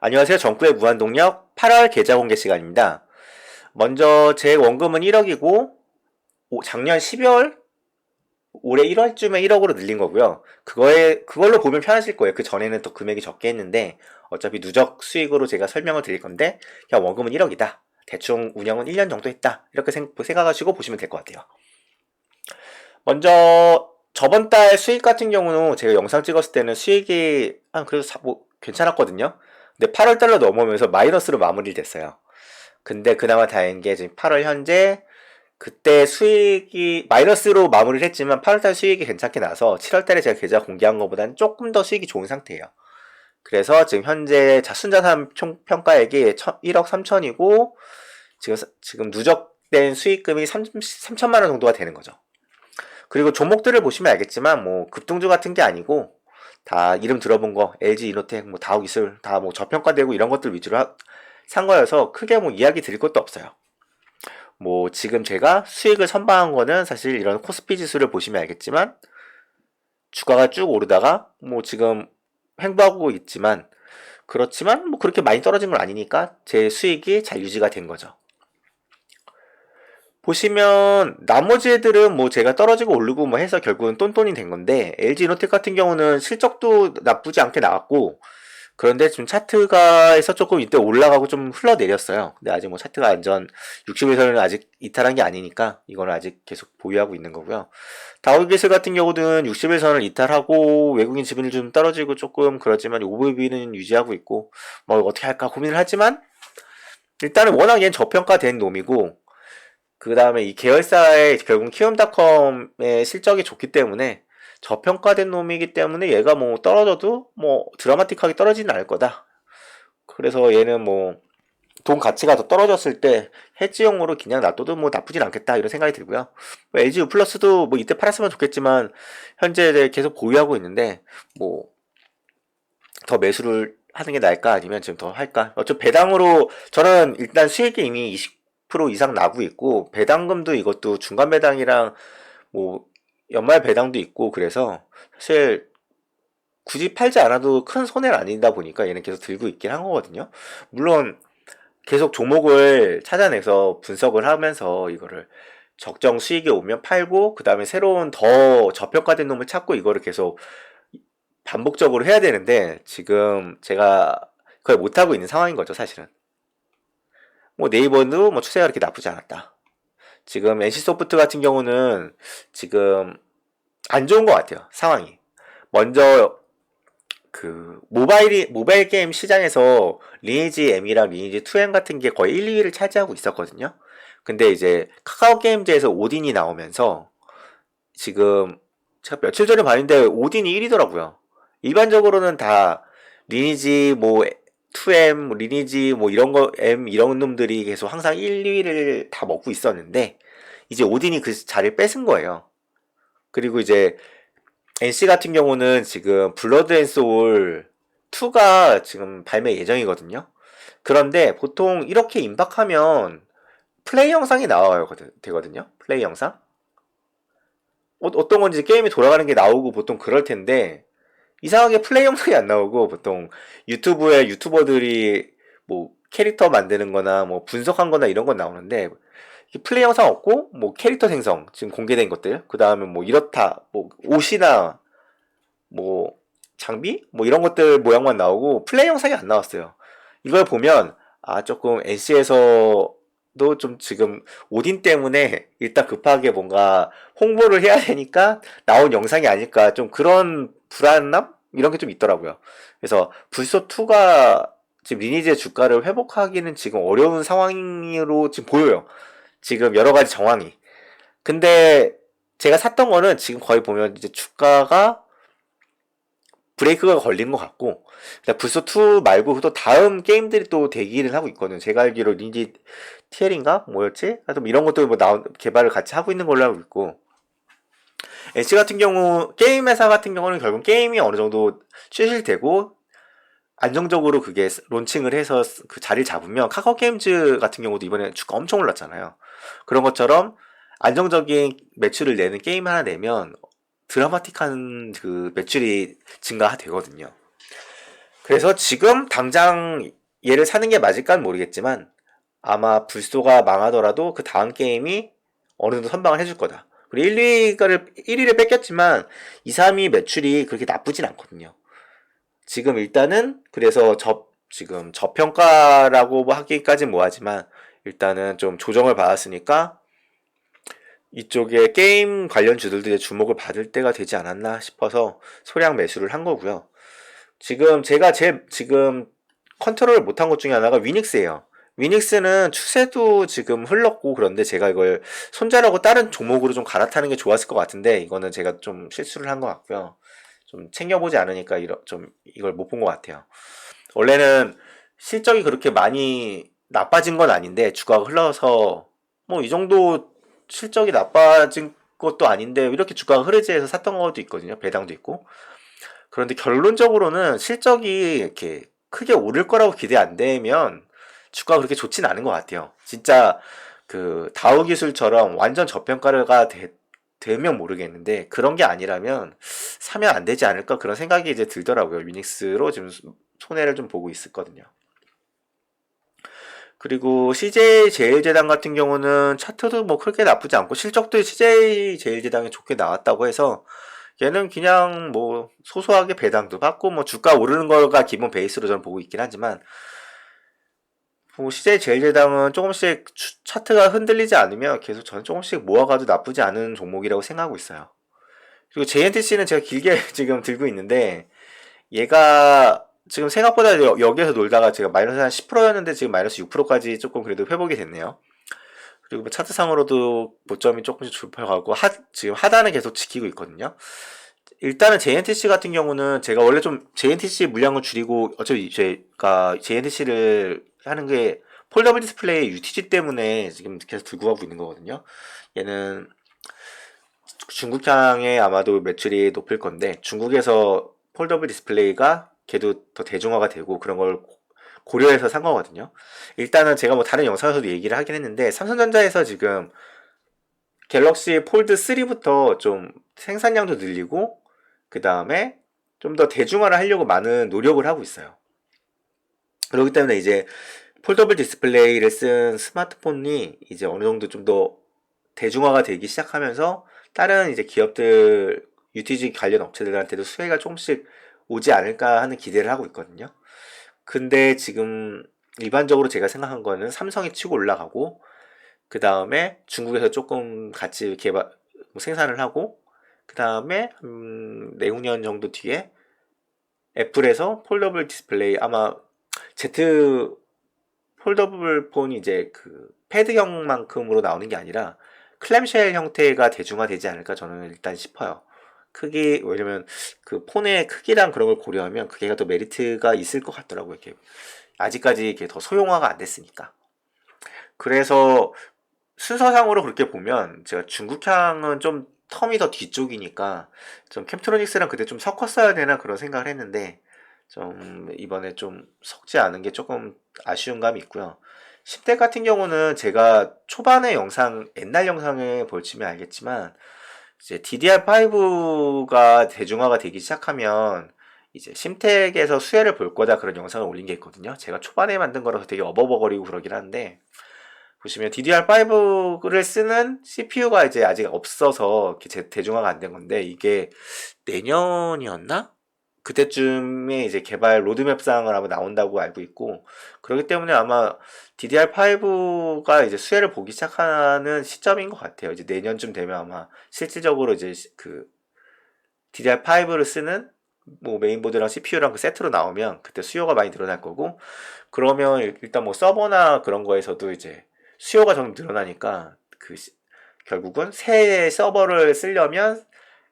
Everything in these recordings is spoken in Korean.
안녕하세요. 정구의 무한동력 8월 계좌 공개 시간입니다. 먼저 제 원금은 1억이고 작년 12월 올해 1월쯤에 1억으로 늘린 거고요. 그거에 그걸로 보면 편하실 거예요. 그 전에는 또 금액이 적게 했는데 어차피 누적 수익으로 제가 설명을 드릴 건데 그냥 원금은 1억이다. 대충 운영은 1년 정도 했다. 이렇게 생- 생각하시고 보시면 될 것 같아요. 먼저 저번 달 수익 같은 경우는 제가 영상 찍었을 때는 수익이 한 그래도 사- 뭐 괜찮았거든요. 근데 8월 달로 넘어오면서 마이너스로 마무리 됐어요. 근데 그나마 다행인 게 지금 8월 현재 그때 수익이 마이너스로 마무리를 했지만 8월달 수익이 괜찮게 나서 7월달에 제가 계좌 공개한 것보다는 조금 더 수익이 좋은 상태예요. 그래서 지금 현재 자순자산 총 평가액이 1억 3천이고 지금 지금 누적된 수익금이 3, 3천만 원 정도가 되는 거죠. 그리고 종목들을 보시면 알겠지만 뭐 급등주 같은 게 아니고 다 이름 들어본 거 LG 이노텍 뭐 다우기술 다 뭐 저평가되고 이런 것들 위주로 하- 산 거여서 크게 뭐 이야기 드릴 것도 없어요. 뭐 지금 제가 수익을 선방한 거는 사실 이런 코스피 지수를 보시면 알겠지만 주가가 쭉 오르다가 뭐 지금 횡보하고 있지만 그렇지만 뭐 그렇게 많이 떨어진 건 아니니까 제 수익이 잘 유지가 된 거죠. 보시면 나머지 애들은 뭐 제가 떨어지고 오르고 뭐 해서 결국은 똔똔이 된 건데 LG 이노텍 같은 경우는 실적도 나쁘지 않게 나왔고 그런데 지금 차트가에서 조금 이때 올라가고 좀 흘러내렸어요. 근데 아직 뭐 차트가 안전 60에서는 아직 이탈한 게 아니니까 이거는 아직 계속 보유하고 있는 거고요. 다우 기술 같은 경우는 60에서는 이탈하고 외국인 지분이 좀 떨어지고 조금 그렇지만 OBB는 유지하고 있고 뭐 어떻게 할까 고민을 하지만 일단은 워낙 얘는 저평가된 놈이고 그 다음에 이 계열사의 결국 키움닷컴의 실적이 좋기 때문에 저평가된 놈이기 때문에 얘가 뭐 떨어져도 뭐 드라마틱하게 떨어지는 않을 거다. 그래서 얘는 뭐 돈 가치가 더 떨어졌을 때 해지용으로 그냥 놔둬도 뭐 나쁘진 않겠다 이런 생각이 들고요. 뭐 LG U 플러스도 뭐 이때 팔았으면 좋겠지만 현재 계속 보유하고 있는데 뭐 더 매수를 하는 게 나을까 아니면 지금 더 할까? 어차피 배당으로 저는 일단 수익이 이미 20% 이상 나고 있고 배당금도 이것도 중간 배당이랑 뭐 연말 배당도 있고 그래서 사실 굳이 팔지 않아도 큰 손해는 아니다 보니까 얘는 계속 들고 있긴 한 거거든요. 물론 계속 종목을 찾아내서 분석을 하면서 이거를 적정 수익이 오면 팔고 그 다음에 새로운 더 저평가된 놈을 찾고 이거를 계속 반복적으로 해야 되는데 지금 제가 그걸 못하고 있는 상황인 거죠 사실은 뭐 네이버도 뭐 추세가 그렇게 나쁘지 않았다. 지금 NC소프트 같은 경우는 지금 안 좋은 것 같아요 상황이. 먼저 그 모바일이 모바일 게임 시장에서 리니지 M이랑 리니지 2M 같은 게 거의 1, 2위를 차지하고 있었거든요. 근데 이제 카카오 게임즈에서 오딘이 나오면서 지금 제가 며칠 전에 봤는데 오딘이 1위더라고요. 일반적으로는 다 리니지 뭐 2M, 뭐 리니지 뭐 이런 거 M 이런 놈들이 계속 항상 1, 2위를 다 먹고 있었는데 이제 오딘이 그 자리를 뺏은 거예요. 그리고 이제 NC 같은 경우는 지금 블러드 앤 소울 2가 지금 발매 예정이거든요. 그런데 보통 이렇게 임박하면 플레이 영상이 나와야 되거든요. 플레이 영상. 어, 어떤 건지 게임이 돌아가는 게 나오고 보통 그럴 텐데 이상하게 플레이 영상이 안 나오고 보통 유튜브에 유튜버들이 뭐 캐릭터 만드는 거나 뭐 분석한 거나 이런 건 나오는데 플레이 영상 없고 뭐 캐릭터 생성 지금 공개된 것들 그 다음에 뭐 이렇다 뭐 옷이나 뭐 장비 뭐 이런 것들 모양만 나오고 플레이 영상이 안 나왔어요. 이걸 보면 아 조금 NC에서 도 좀 지금 오딘 때문에 일단 급하게 뭔가 홍보를 해야 되니까 나온 영상이 아닐까 좀 그런 불안함 이런 게 좀 있더라고요. 그래서 불소 2가 지금 리니지의 주가를 회복하기는 지금 어려운 상황으로 지금 보여요. 지금 여러 가지 정황이. 근데 제가 샀던 거는 지금 거의 보면 이제 주가가 브레이크가 걸린 것 같고 불소 2 말고 또 다음 게임들이 또 대기를 하고 있거든요. 제가 알기로 리니지 TL인가 뭐였지? 하여튼 이런 것도 뭐 나온 개발을 같이 하고 있는 걸로 알고 있고 NC 같은 경우 게임 회사 같은 경우는 결국 게임이 어느 정도 출시되고 안정적으로 그게 론칭을 해서 그 자리를 잡으면 카카오 게임즈 같은 경우도 이번에 주가 엄청 올랐잖아요. 그런 것처럼 안정적인 매출을 내는 게임 하나 내면 드라마틱한 그 매출이 증가되거든요. 그래서 지금 당장 얘를 사는 게 맞을까는 모르겠지만 아마 불소가 망하더라도 그 다음 게임이 어느 정도 선방을 해줄 거다. 그리고 1, 2가를 1위를 뺏겼지만 2, 3위 매출이 그렇게 나쁘진 않거든요. 지금 일단은 그래서 저 지금 저평가라고 뭐 하기까진 뭐하지만 일단은 좀 조정을 받았으니까 이쪽에 게임 관련 주들들의 주목을 받을 때가 되지 않았나 싶어서 소량 매수를 한 거고요. 지금 제가 제 지금 컨트롤을 못한 것 중에 하나가 위닉스예요. 위닉스는 추세도 지금 흘렀고 그런데 제가 이걸 손절하고 다른 종목으로 좀 갈아타는 게 좋았을 것 같은데 이거는 제가 좀 실수를 한 것 같고요. 좀 챙겨보지 않으니까 이러, 좀 이걸 못 본 것 같아요. 원래는 실적이 그렇게 많이 나빠진 건 아닌데 주가가 흘러서 뭐 이 정도 실적이 나빠진 것도 아닌데 이렇게 주가가 흐르지 해서 샀던 것도 있거든요. 배당도 있고. 그런데 결론적으로는 실적이 이렇게 크게 오를 거라고 기대 안 되면 주가가 그렇게 좋진 않은 것 같아요. 진짜 그 다우 기술처럼 완전 저평가가 되, 되면 모르겠는데 그런 게 아니라면 사면 안 되지 않을까 그런 생각이 이제 들더라고요. 유닉스로 지금 손해를 좀 보고 있었거든요. 그리고 CJ 제일제당 같은 경우는 차트도 뭐 그렇게 나쁘지 않고 실적도 CJ 제일제당이 좋게 나왔다고 해서 얘는 그냥 뭐 소소하게 배당도 받고 뭐 주가 오르는 거가 기본 베이스로 저는 보고 있긴 하지만 뭐 CJ 제일제당은 조금씩 차트가 흔들리지 않으면 계속 저는 조금씩 모아가도 나쁘지 않은 종목이라고 생각하고 있어요. 그리고 JNTC는 제가 길게 지금 들고 있는데 얘가 지금 생각보다 여, 기에서 놀다가 제가 마이너스 한 10%였는데 지금 마이너스 6%까지 조금 그래도 회복이 됐네요. 그리고 뭐 차트상으로도 고점이 조금씩 좁혀가고 하, 지금 하단은 계속 지키고 있거든요. 일단은 JNTC 같은 경우는 제가 원래 좀 JNTC 물량을 줄이고 어차피 제가 JNTC를 하는 게 폴더블 디스플레이 UTG 때문에 지금 계속 들고 가고 있는 거거든요. 얘는 중국향에 아마도 매출이 높을 건데 중국에서 폴더블 디스플레이가 걔도 더 대중화가 되고 그런 걸 고려해서 산 거거든요. 일단은 제가 뭐 다른 영상에서도 얘기를 하긴 했는데 삼성전자에서 지금 갤럭시 폴드 3부터 좀 생산량도 늘리고 그 다음에 좀 더 대중화를 하려고 많은 노력을 하고 있어요. 그렇기 때문에 이제 폴더블 디스플레이를 쓴 스마트폰이 이제 어느 정도 좀 더 대중화가 되기 시작하면서 다른 이제 기업들 UTG 관련 업체들한테도 수혜가 조금씩 오지 않을까 하는 기대를 하고 있거든요. 근데 지금 일반적으로 제가 생각한 거는 삼성이 치고 올라가고 그 다음에 중국에서 조금 같이 개발 뭐 생산을 하고 그 다음에 음, 내후년 정도 뒤에 애플에서 폴더블 디스플레이 아마 Z 폴더블 폰이 이제 그 패드형만큼으로 나오는 게 아니라 클램쉘 형태가 대중화되지 않을까 저는 일단 싶어요. 크기 왜냐면 그 폰의 크기랑 그런 걸 고려하면 그게가 더 메리트가 있을 것 같더라고요. 이렇게 아직까지 이게 더 소형화가 안 됐으니까. 그래서 순서상으로 그렇게 보면 제가 중국향은 좀 텀이 더 뒤쪽이니까 좀 캠트로닉스랑 그때 좀 섞었어야 되나 그런 생각을 했는데 좀 이번에 좀 섞지 않은 게 조금 아쉬운 감이 있고요. 10대 같은 경우는 제가 초반의 영상, 옛날 영상을 볼지면 알겠지만 이제 DDR5가 대중화가 되기 시작하면 이제 심택에서 수혜를 볼 거다 그런 영상을 올린 게 있거든요. 제가 초반에 만든 거라서 되게 어버버거리고 그러긴 한데 보시면 DDR5를 쓰는 CPU가 이제 아직 없어서 대중화가 안 된 건데 이게 내년이었나? 그때쯤에 이제 개발 로드맵상을 아마 나온다고 알고 있고 그렇기 때문에 아마 DDR5가 이제 수혜를 보기 시작하는 시점인 것 같아요. 이제 내년쯤 되면 아마 실질적으로 이제 그 DDR5를 쓰는 뭐 메인보드랑 CPU랑 그 세트로 나오면 그때 수요가 많이 늘어날 거고 그러면 일단 뭐 서버나 그런 거에서도 이제 수요가 좀 늘어나니까 그 결국은 새 서버를 쓰려면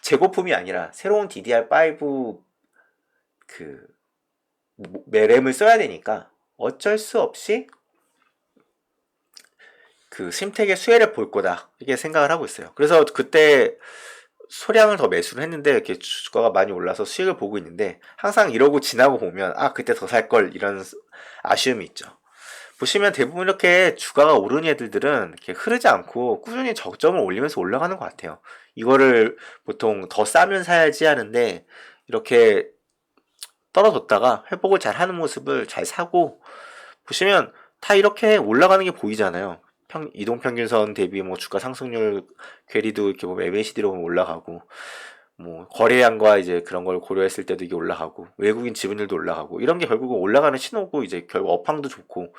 재고품이 아니라 새로운 DDR5 그 램을 써야 되니까 어쩔 수 없이 그 심택의 수혜를 볼 거다 이게 생각을 하고 있어요. 그래서 그때 소량을 더 매수를 했는데 이렇게 주가가 많이 올라서 수익을 보고 있는데 항상 이러고 지나고 보면 아 그때 더 살 걸 이런 아쉬움이 있죠. 보시면 대부분 이렇게 주가가 오르는 애들들은 이렇게 흐르지 않고 꾸준히 저점을 올리면서 올라가는 것 같아요. 이거를 보통 더 싸면 사야지 하는데 이렇게 떨어졌다가 회복을 잘 하는 모습을 잘 사고 보시면 다 이렇게 올라가는 게 보이잖아요. 평, 이동 평균선 대비 뭐 주가 상승률 괴리도 이렇게 보면 MACD로 보면 올라가고 뭐 거래량과 이제 그런 걸 고려했을 때도 이게 올라가고 외국인 지분율도 올라가고 이런 게 결국은 올라가는 신호고 이제 결국 업황도 좋고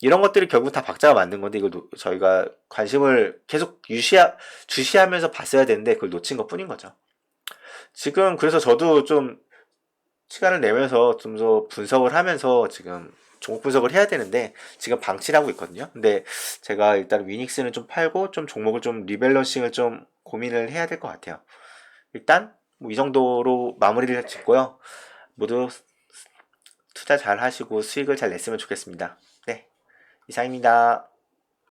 이런 것들이 결국 다 박자가 맞는 건데 이걸 노- 저희가 관심을 계속 유시하 주시하면서 봤어야 되는데 그걸 놓친 것 뿐인 거죠. 지금 그래서 저도 좀 시간을 내면서 좀 더 분석을 하면서 지금 종목 분석을 해야 되는데 지금 방치를 하고 있거든요. 근데 제가 일단 위닉스는 좀 팔고 좀 종목을 좀 리밸런싱을 좀 고민을 해야 될 것 같아요. 일단 뭐 이 정도로 마무리를 짓고요. 모두 투자 잘 하시고 수익을 잘 냈으면 좋겠습니다. 네. 이상입니다.